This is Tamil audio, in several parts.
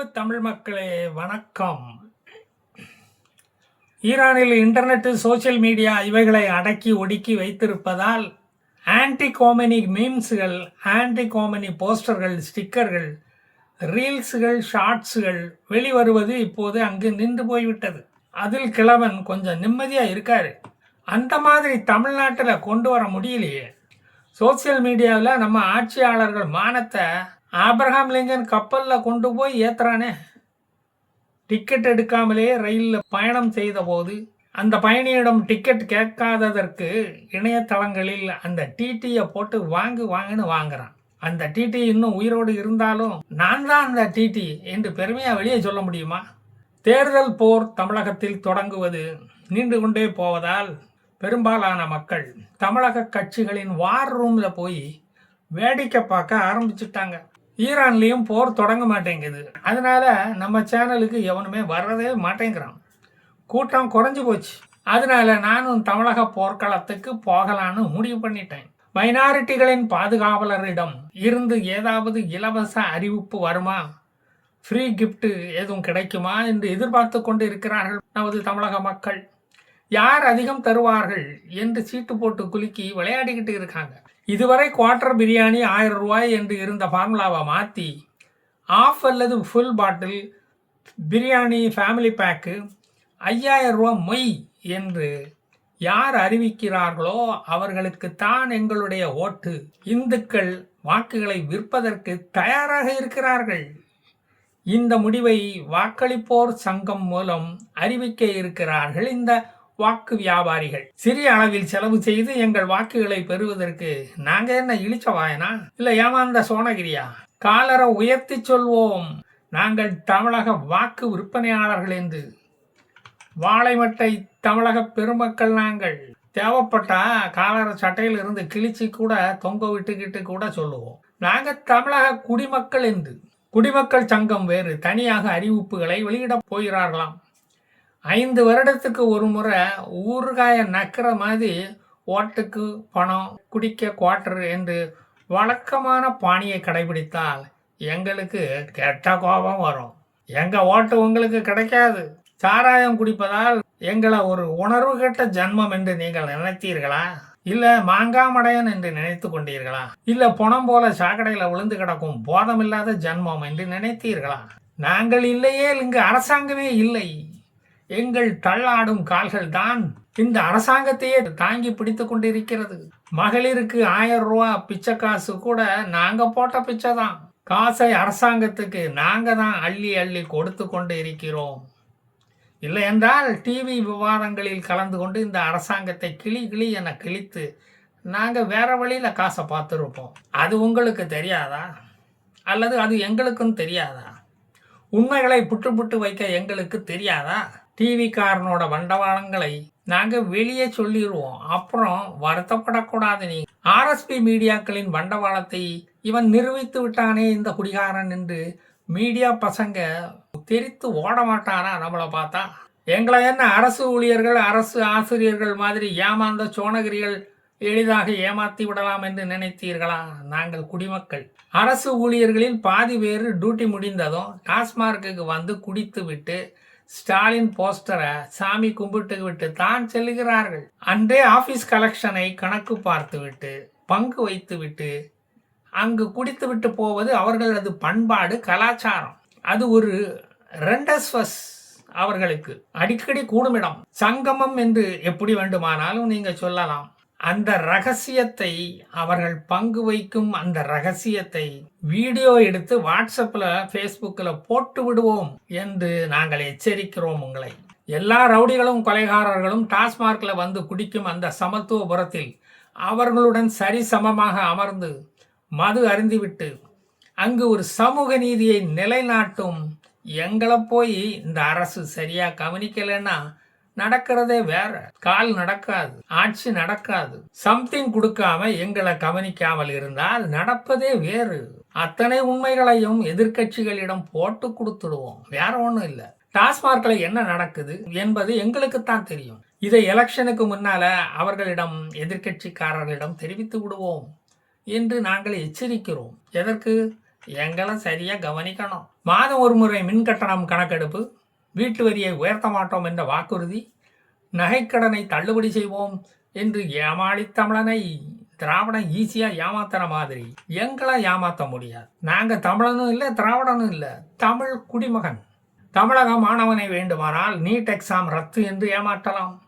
அன்பு தமிழ் மக்களே வணக்கம். ஈரானில் இன்டர்நெட்டு சோஷியல் மீடியா இவைகளை அடக்கி ஒடுக்கி வைத்திருப்பதால் ஆன்டி கோமனி மீம்ஸுகள் ஆன்டி கோமனி போஸ்டர்கள் ஸ்டிக்கர்கள் ரீல்ஸுகள் ஷார்ட்ஸுகள் வெளிவருவது இப்போது அங்கு நின்று போய்விட்டது. அதில் கிழவன் கொஞ்சம் நிம்மதியாக இருக்கார். அந்த மாதிரி தமிழ்நாட்டில் கொண்டு வர முடியலையே. சோசியல் மீடியாவில் நம்ம ஆட்சியாளர்கள் மானத்தை ஆப்ரஹாம் லிங்கன் கப்பலில் கொண்டு போய் ஏத்துறானே. டிக்கெட் எடுக்காமலே ரயிலில் பயணம் செய்தபோது அந்த பயணியிடம் டிக்கெட் கேட்காததற்கு இணையதளங்களில் அந்த டிடியை போட்டு வாங்கு வாங்குன்னு வாங்குறான். அந்த டிடி இன்னும் உயிரோடு இருந்தாலும் நான் தான் அந்த டிடி என்று பெருமையாக வெளியே சொல்ல முடியுமா? தேர்தல் போர் தமிழகத்தில் தொடங்குவது நீண்டு கொண்டே போவதால் பெரும்பாலான மக்கள் தமிழக கட்சிகளின் வார் ரூமில் போய் வேடிக்கை பார்க்க ஆரம்பிச்சிட்டாங்க. ஈரான்லேயும் போர் தொடங்க மாட்டேங்குது. அதனால நம்ம சேனலுக்கு எவனுமே வர்றதே மாட்டேங்கிறான். கூட்டம் குறைஞ்சி போச்சு. அதனால நானும் தமிழக போர்க்களத்துக்கு போகலான்னு முடிவு பண்ணிட்டேன். மைனாரிட்டிகளின் பாதுகாவலரிடம் இருந்து ஏதாவது இலவச அறிவிப்பு வருமா? ஃப்ரீ கிஃப்ட்டு எதுவும் கிடைக்குமா என்று எதிர்பார்த்து கொண்டு இருக்கிறார்கள் நமது தமிழக மக்கள். யார் அதிகம் தருவார்கள் என்று சீட்டு போட்டு குலுக்கி விளையாடிக்கிட்டு இருக்காங்க. இதுவரை குவார்டர் பிரியாணி ஆயிரம் ரூபாய் என்று இருந்த ஃபார்முலாவை மாற்றி ஆஃப் அல்லது full bottle biryani family pack ஐயாயிரம் ரூபா மொய் என்று யார் அறிவிக்கிறார்களோ அவர்களுக்கு தான் எங்களுடைய ஓட்டு. இந்துக்கள் வாக்குகளை விற்பதற்கு தயாராக இருக்கிறார்கள். இந்த முடிவை வாக்களிப்போர் சங்கம் மூலம் அறிவிக்க இருக்கிறார்கள். இந்த வாக்கு வியாபாரிகள். சிறிய அளவில் செலவு செய்து எங்கள் வாக்குகளை பெறுவதற்கு நாங்க என்ன இழிச்ச வாயனா? இல்ல ஏமாந்த சோனகிரியா? காலரை உயர்த்தி சொல்வோம். நாங்கள் தமிழக வாக்கு விற்பனையாளர்கள் என்று. வாழைமட்டை தமிழக பெருமக்கள் நாங்கள். தேவைப்பட்டா காலர சட்டையில் இருந்து கிழிச்சு கூட தொங்க விட்டுக்கிட்டு கூட சொல்லுவோம். நாங்க தமிழக குடிமக்கள் என்று. குடிமக்கள் சங்கம் வேறு தனியாக அறிவிப்புகளை வெளியிடப் போகிறார்களாம். ஐந்து வருடத்துக்கு ஒரு முறை ஊறுகாய நக்கிற மாதிரி ஓட்டுக்கு பணம் குடிக்க குவார்ட்டர் என்று வழக்கமான பாணியை கடைபிடித்தால் எங்களுக்கு கெட்ட கோபம் வரும். எங்கள் ஓட்டு உங்களுக்கு கிடைக்காது. சாராயம் குடிப்பதால் எங்களை ஒரு உணர்வு கெட்ட ஜன்மம் என்று நீங்கள் நினைத்தீர்களா? இல்ல மாங்காமடையன் என்று நினைத்து கொண்டீர்களா? இல்ல பணம் போல சாக்கடையில விழுந்து கிடக்கும் போதமில்லாத ஜன்மம் என்று நினைத்தீர்களா? நாங்கள் இல்லையே இங்கு அரசாங்கமே இல்லை. எங்கள் தள்ளாடும் கால்கள் தான் இந்த அரசாங்கத்தையே தாங்கி பிடித்து கொண்டிருக்கிறது. மகளிருக்கு ஆயிரம் ரூபா பிச்சை காசு கூட நாங்க போட்ட பிச்சை தான். காசை அரசாங்கத்துக்கு நாங்க தான் அள்ளி அள்ளி கொடுத்து கொண்டு இருக்கிறோம். இல்லை என்றால் டிவி விவாதங்களில் கலந்து கொண்டு இந்த அரசாங்கத்தை கிளி கிளி என கிழித்து நாங்கள் வேற வழியில் காசை பார்த்துருப்போம். அது உங்களுக்கு தெரியாதா? அல்லது அது எங்களுக்கும் தெரியாதா? உண்மைகளை புட்டு புட்டு வைக்க எங்களுக்கு தெரியாதா? டிவிக்காரனோட வண்டவாளங்களை நாங்கள் வெளியே சொல்லிடுவோம் அப்புறம் வருத்தப்படக்கூடாது நீ. ஆர்எஸ்பி மீடியாக்களின் வண்டவாளத்தை இவன் நிரூபித்து விட்டானே இந்த குடிகாரன் என்று மீடியா பசங்க தெரித்து ஓட மாட்டானா நம்மளை பார்த்தா? எங்களை என்ன அரசு ஊழியர்கள் அரசு ஆசிரியர்கள் மாதிரி ஏமாந்த சோனகிரிகள் எளிதாக ஏமாத்தி விடலாம் என்று நினைத்தீர்களா? நாங்கள் குடிமக்கள். அரசு ஊழியர்களில் பாதி பேர் டியூட்டி முடிந்ததும் டாஸ்மார்க்குக்கு வந்து குடித்து விட்டு ஸ்டாலின் போஸ்டரை சாமி கும்பிட்டு விட்டு தான் செல்லுகிறார்கள் அன்றே ஆபீஸ் கலெக்ஷனை கணக்கு பார்த்துவிட்டு பங்கு வைத்துவிட்டு அங்கு குடித்துவிட்டு போவது அவர்களது பண்பாடு கலாச்சாரம். அது ஒரு ரெண்டஸ்வஸ் அவர்களுக்கு. அடிக்கடி கூடுமிடம். சங்கமம் என்று எப்படி வேண்டுமானாலும் நீங்கள் சொல்லலாம். அந்த ரகசியத்தை அவர்கள் பங்கு வைக்கும் அந்த ரகசியத்தை வீடியோ எடுத்து வாட்ஸ்அப்பில் ஃபேஸ்புக்கில் போட்டு விடுவோம் என்று நாங்கள் எச்சரிக்கிறோம் உங்களை. எல்லா ரவுடிகளும் கொலைகாரர்களும் டாஸ்மார்க்கில் வந்து குடிக்கும் அந்த சமத்துவபுரத்தில் அவர்களுடன் சரிசமமாக அமர்ந்து மது அருந்திவிட்டு அங்கு ஒரு சமூக நீதியை நிலைநாட்டும் எங்களை போய் இந்த அரசு சரியாக கவனிக்கலைன்னா நடக்கிறதே வேற. கால் நடக்காது ஆட்சி நடக்காது. சம்திங் கொடுக்காம எங்களை கவனிக்காமல் இருந்தால் நடப்பதே வேறு. அத்தனை உண்மைகளையும் எதிர்க்கட்சிகளிடம் போட்டு கொடுத்துடுவோம். வேற ஒன்றும் இல்லை. டாஸ்மார்க்ல என்ன நடக்குது என்பது எங்களுக்குத்தான் தெரியும். இதை எலெக்ஷனுக்கு முன்னால அவர்களிடம் எதிர்க்கட்சிக்காரர்களிடம் தெரிவித்து விடுவோம் என்று நாங்கள் எச்சரிக்கிறோம். எதற்கு? எங்களை சரியா கவனிக்கணும். மாதம் ஒரு முறை மின் கட்டணம் கணக்கெடுப்பு வீட்டு வரியை உயர்த்த மாட்டோம் என்ற வாக்குறுதி. நகைக்கடனை தள்ளுபடி செய்வோம் என்று ஏமாளி தமிழனை. திராவிடம் ஈஸியாக ஏமாத்துற மாதிரி. எங்களை ஏமாற்ற முடியாது. நாங்கள் தமிழனும் இல்லை திராவிடனும் இல்லை. தமிழ் குடிமகன். தமிழக மாணவனை வேண்டுமானால் நீட் எக்ஸாம் ரத்து என்று ஏமாற்றலாம்.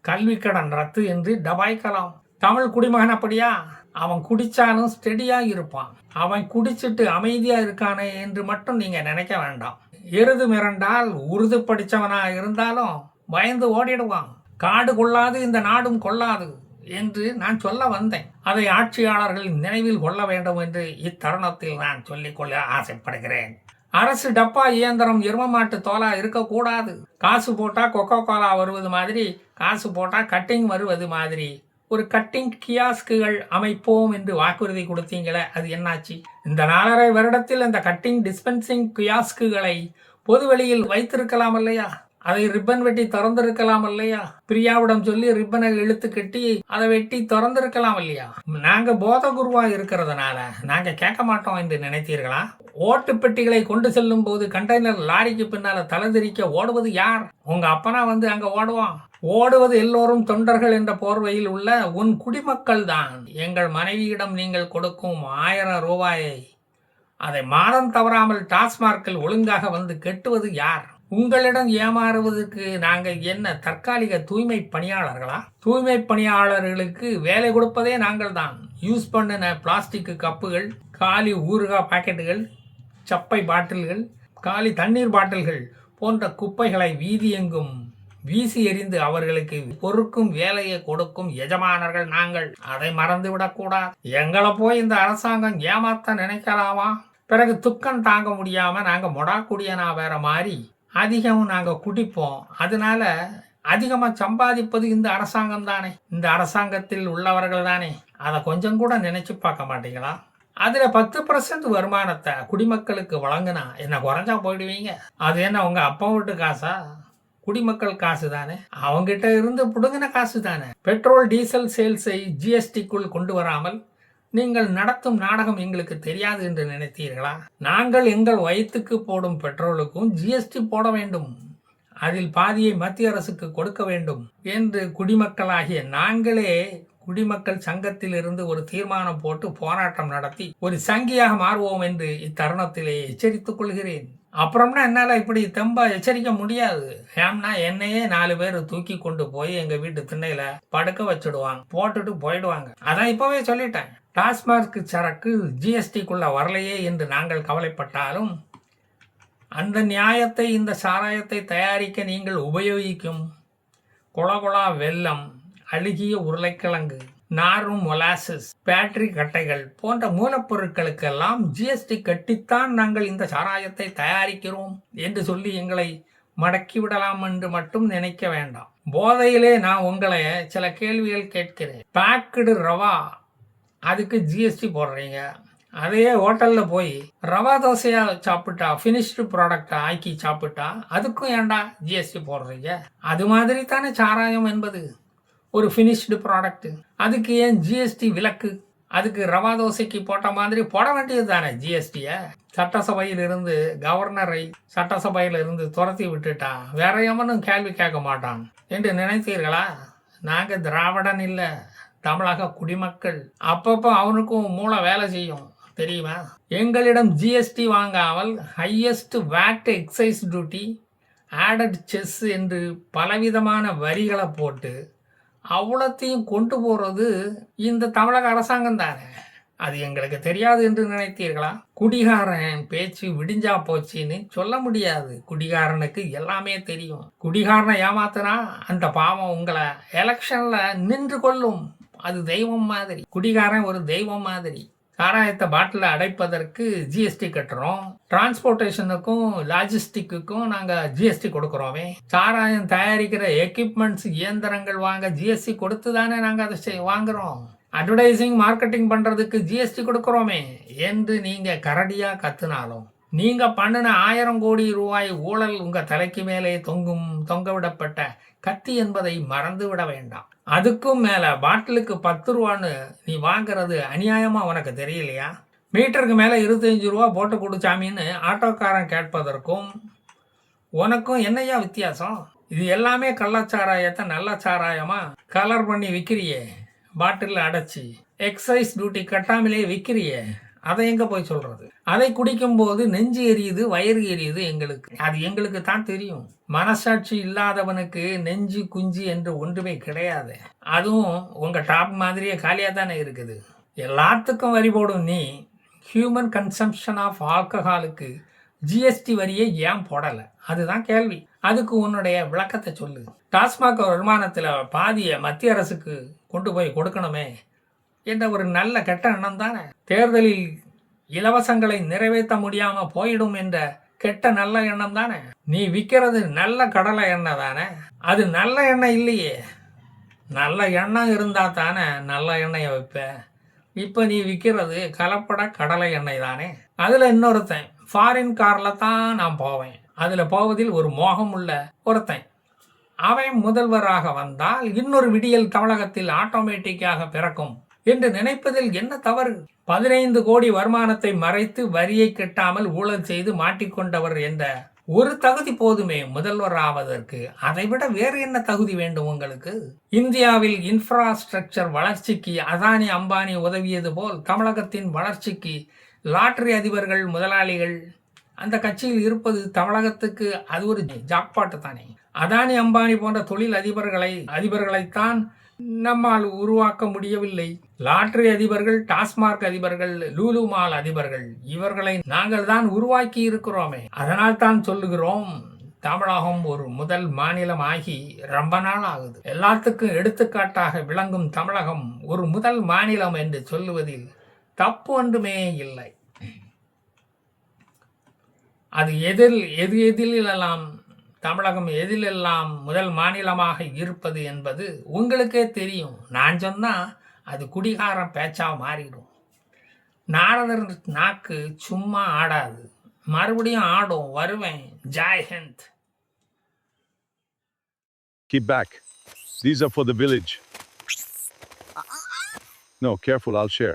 கல்வி கடன் ரத்து என்று டபாய்க்கலாம். தமிழ் குடிமகன் அப்படியா? அவன் குடிச்சாலும் ஸ்டெடியாக இருப்பான். அவன் குடிச்சிட்டு அமைதியாக இருக்கானே என்று மட்டும் நீங்கள் நினைக்க வேண்டாம். எருது மிரண்டால் உருது படித்தவனாக இருந்தாலும் பயந்து ஓடிடுவான். காடு கொள்ளாது இந்த நாடும் கொள்ளாது என்று நான் சொல்ல வந்தேன். அதை ஆட்சியாளர்கள் நினைவில் கொள்ள வேண்டும் என்று இத்தருணத்தில் நான் சொல்லிக்கொள்ள ஆசைப்படுகிறேன். அரசு டப்பா இயந்திரம் எரும மாட்டு தோலா இருக்கக்கூடாது. காசு போட்டா கொக்கோ கோலா வருவது மாதிரி காசு போட்டா கட்டிங் வருவது மாதிரி. ஒரு கட்டிங் கியாஸ்குகள் அமைப்போம் என்று வாக்குறுதி கொடுத்தீங்களே அது என்னாச்சு? இந்த நாலரை வருடத்தில் அந்த கட்டிங் டிஸ்பென்சிங் கியாஸ்குகளை பொதுவெளியில் வைத்திருக்கலாம் இல்லையா? அதை ரிப்பன் வெட்டி திறந்திருக்கலாம் இல்லையா? பிரியாவிடம் சொல்லி ரிப்பனை இழுத்து கட்டி அதை வெட்டி திறந்திருக்கலாம் இல்லையா? நாங்க போத குருவா இருக்கிறதுனால நாங்க கேட்க மாட்டோம் என்று நினைத்தீர்களா? ஓட்டு பெட்டிகளை கொண்டு செல்லும் போது கண்டெய்னர் லாரிக்கு பின்னால தலைதிரிக்க ஓடுவது யார்? உங்க அப்பனா வந்து அங்க ஓடுவான். ஓடுவது எல்லோரும் தொண்டர்கள் என்ற போர்வையில் உள்ள உன் குடிமக்கள் தான். எங்கள் மனைவியிடம் நீங்கள் கொடுக்கும் ஆயிரம் ரூபாயை. அதை மாதம் தவறாமல் டாஸ்மார்க்கில் ஒழுங்காக வந்து கெட்டுவது யார்? உங்களிடம் ஏமாறுவதற்கு நாங்கள் என்ன தற்காலிக தூய்மை பணியாளர்களா? தூய்மை பணியாளர்களுக்கு வேலை கொடுப்பதே நாங்கள் தான் யூஸ் பண்ணின பிளாஸ்டிக் கப்புகள் காலி ஊறுகாய் பாக்கெட்டுகள் சப்பை பாட்டில்கள் காலி தண்ணீர் பாட்டில்கள் போன்ற குப்பைகளை வீதியெங்கும் வீசி எறிந்து அவர்களுக்கு பொறுக்கும் வேலையை கொடுக்கும் எஜமானர்கள் நாங்கள். அதை மறந்து விடக்கூடாது எங்களை போய் இந்த அரசாங்கம் ஏமாத்த நினைக்கலாமா? பிறகு துக்கம் தாங்க முடியாம நாங்க மொடாக்குடியனா வேற மாதிரி அதிகம் நாங்கள் குடிப்போம். அதனால அதிகமாக சம்பாதிப்பது இந்த அரசாங்கம் தானே. இந்த அரசாங்கத்தில் உள்ளவர்கள் தானே. அதை கொஞ்சம் கூட நினைச்சு பார்க்க மாட்டீங்களா? அதில் பத்து பர்சன்ட் வருமானத்தை குடிமக்களுக்கு வழங்கினா என்ன குறைஞ்சா போயிடுவீங்க? அது என்ன உங்கள் அப்பா வீட்டு காசா? குடிமக்கள் காசு தானே. அவங்ககிட்ட இருந்து பிடுங்கின காசு தானே. பெட்ரோல் டீசல் சேல்ஸை ஜிஎஸ்டிக்குள் கொண்டு வராமல் நீங்கள் நடத்தும் நாடகம் எங்களுக்கு தெரியாது என்று நினைத்தீர்களா? நாங்கள் எங்கள் வயிற்றுக்கு போடும் பெட்ரோலுக்கும் ஜிஎஸ்டி போட வேண்டும். அதில் பாதியை மத்திய அரசுக்கு கொடுக்க வேண்டும் என்று குடிமக்களாகிய நாங்களே குடிமக்கள் சங்கத்தில் இருந்து ஒரு தீர்மானம் போட்டு போராட்டம் நடத்தி ஒரு சங்கியாக மாறுவோம் என்று இத்தருணத்திலே எச்சரித்துக் கொள்கிறேன். அப்புறம்னா என்னால் இப்படி தெம்பா எச்சரிக்க முடியாது. ஏம்னா என்னையே நாலு பேர் தூக்கி கொண்டு போய் எங்க வீட்டு திண்ணையில படுக்க வச்சுடுவாங்க போட்டுட்டு போயிடுவாங்க. அதான் இப்பவே சொல்லிட்டேன். டாஸ்மாக் சரக்கு ஜிஎஸ்டிக்குள்ள வரலையே என்று நாங்கள் கவலைப்பட்டாலும் அந்த நியாயத்தை இந்த சாராயத்தை தயாரிக்க நீங்கள் உபயோகிக்கும் குளகுளா வெல்லம் அழுகிய உருளைக்கிழங்கு நாரும் மொலாசஸ் பேட்டரி கட்டைகள் போன்ற மூலப்பொருட்களுக்கெல்லாம் ஜிஎஸ்டி கட்டித்தான் நாங்கள் இந்த சாராயத்தை தயாரிக்கிறோம் என்று சொல்லி எங்களை மடக்கி விடலாம் என்று மட்டும் நினைக்க வேண்டாம். போதையிலே நான் உங்களை சில கேள்விகள் கேட்கிறேன். பேக்கடு ரவா அதுக்கு ஜிஎஸ்டி போடுறீங்க. அதையே ஹோட்டலில் போய் ரவா தோசையாக சாப்பிட்டா ஃபினிஷ்டு ப்ராடக்டா ஆக்கி சாப்பிட்டா அதுக்கும் ஏன்டா ஜிஎஸ்டி போடுறீங்க? அது மாதிரி தானே சாராயம் என்பது. ஒரு ஃபினிஷ்டு ப்ராடக்ட்டு அதுக்கு ஏன் ஜிஎஸ்டி விலக்கு? அதுக்கு ரவா தோசைக்கு போட்ட மாதிரி போட வேண்டியது தானே ஜிஎஸ்டியை சட்டசபையில் இருந்து கவர்னரை சட்டசபையில் இருந்து துரத்தி விட்டுட்டா வேற எவனும் கேள்வி கேட்க மாட்டான். என்று நினைத்தீர்களா? நாங்கள் திராவிடன் இல்லை. தமிழக குடிமக்கள் அப்பப்போ அவனுக்கும் மூளை வேலை செய்யும் தெரியுமா? எங்களிடம் ஜிஎஸ்டி வாங்காமல் highest VAT excise duty added cess என்று பலவிதமான வரிகளை போட்டு அவ்வளோத்தையும் கொண்டு போகிறது இந்த தமிழக அரசாங்கம் தானே? அது எங்களுக்கு தெரியாது என்று நினைத்தீர்களா? குடிகாரன் பேச்சு விடிஞ்சா போச்சுன்னு சொல்ல முடியாது. குடிகாரனுக்கு எல்லாமே தெரியும். குடிகாரனை ஏமாத்தினா அந்த பாவம் உங்களை எலெக்ஷனில் நின்று கொள்ளும். அது தெய்வம் மாதிரி. குடிகாரன் ஒரு தெய்வம் மாதிரி. சாராயத்தை பாட்டில் அடைப்பதற்கு ஜிஎஸ்டி கட்டுறோம். டிரான்ஸ்போர்ட்டேஷனுக்கும் லாஜிஸ்டிக்குக்கும் நாங்கள் ஜிஎஸ்டி கொடுக்குறோமே. சாராயம் தயாரிக்கிற எக்யூப்மெண்ட்ஸ் இயந்திரங்கள் வாங்க ஜிஎஸ்டி கொடுத்து தானே நாங்கள் அதை வாங்குறோம். அட்வர்டைசிங் மார்க்கெட்டிங் பண்ணுறதுக்கு ஜிஎஸ்டி கொடுக்குறோமே. என்று நீங்கள் கரடியாக கத்துனாலும் நீங்க பண்ணின ஆயிரம் கோடி ரூபாய் ஊழல் உங்க தலைக்கு மேலே தொங்கும் தொங்க விடப்பட்ட கத்தி என்பதை மறந்து விட வேண்டாம். அதுக்கும் மேலே பாட்டிலுக்கு பத்து ரூபான்னு நீ வாங்குறது அநியாயமாக உனக்கு தெரியலையா? மீட்டருக்கு மேலே இருபத்தஞ்சி ரூபா போட்டு கொடுச்சாமின்னு ஆட்டோக்காரன் கேட்பதற்கும் உனக்கும் என்னய்யா வித்தியாசம்? இது எல்லாமே கள்ளச்சாராயத்தை நல்ல சாராயமாக கலர் பண்ணி விற்கிறியே பாட்டிலில் அடைச்சி. எக்ஸைஸ் டியூட்டி கட்டாமலே விற்கிறியே அதை எங்க போய் சொல்றது? அதை குடிக்கும்போது நெஞ்சு எரியுது வயிறு எரியுது எங்களுக்கு. அது எங்களுக்கு தான் தெரியும். மனசாட்சி இல்லாதவனுக்கு நெஞ்சு குஞ்சு என்று ஒன்றுமே கிடையாது. அதுவும் உங்க டாப் மாதிரியே காலியாக தானே இருக்குது. எல்லாத்துக்கும் வரி போடும் நீ. ஹியூமன் கன்சம்ஷன் ஆஃப் ஆல்கஹாலுக்கு ஜிஎஸ்டி வரியை ஏன் போடலை? அதுதான் கேள்வி. அதுக்கு உன்னுடைய விளக்கத்தை சொல்லு. டாஸ்மாக் வருமானத்தில் பாதியை மத்திய அரசுக்கு கொண்டு போய் கொடுக்கணுமே. என்ற ஒரு நல்ல கெட்ட எண்ணம் தானே? தேர்தலில் இலவசங்களை நிறைவேற்ற முடியாம போயிடும் என்ற கெட்ட நல்ல எண்ணம் தானே? நீ விற்கிறது நல்ல கடலை எண்ணெய் தானே? அது நல்ல எண்ணெய் இல்லையே. நல்ல எண்ணெய் இருந்தா தானே நல்ல எண்ணெயை வைப்ப. இப்போ நீ விற்கிறது கலப்பட கடலை எண்ணெய் தானே? அதில் இன்னொருத்தன் ஃபாரின் காரில் தான் நான் போவேன். அதில் போவதில் ஒரு மோகம் உள்ள ஒருத்தன். அவன் முதல்வராக வந்தால் இன்னொரு விடியல் தமிழகத்தில் ஆட்டோமேட்டிக்காக பிறக்கும். என்று நினைப்பதில் என்ன தவறு? பதினைந்து கோடி வருமானத்தை மறைத்து வரியை கட்டாமல் ஊழல் செய்து மாட்டிக்கொண்டவர் என்ற ஒரு தகுதி போதுமே முதல்வர் ஆவதற்கு அதைவிட வேறு என்ன தகுதி வேண்டும் உங்களுக்கு? இந்தியாவில் இன்ஃப்ராஸ்ட்ரக்சர் வளர்ச்சிக்கு அதானி அம்பானி உதவியது போல் தமிழகத்தின் வளர்ச்சிக்கு லாட்டரி அதிபர்கள் முதலாளிகள் அந்த கட்சியில் இருப்பது தமிழகத்துக்கு அது ஒரு ஜாக்பாட்டு தானே. அதானி அம்பானி போன்ற தொழில் அதிபர்களை அதிபர்களைத்தான் நம்மால் உருவாக்க முடியவில்லை. லாட்டரி அதிபர்கள் டாஸ்மார்க் அதிபர்கள் லூலு மால் அதிபர்கள் இவர்களை நாங்கள் தான் உருவாக்கி இருக்கிறோமே. அதனால் தான் சொல்லுகிறோம் தமிழகம் ஒரு முதல் மாநிலம் ஆகி ரொம்ப நாள் ஆகுது. எல்லாத்துக்கும் எடுத்துக்காட்டாக விளங்கும் தமிழகம் ஒரு முதல் மாநிலம் என்று சொல்லுவதில் தப்பு ஒன்றுமே இல்லை. அது எதில் எது எதிலெல்லாம் தமிழகம் எதிலெல்லாம் முதல் மாநிலமாக இருப்பது என்பது உங்களுக்கே தெரியும். நான் சொன்னால் அது குடிகாரம் பேச்சாக மாறிடும். நாரதர் நாக்கு சும்மா ஆடாது. மறுபடியும் ஆடும். வருவேன். Jai Hind. Keep back. These are for the village. No, careful, I'll share.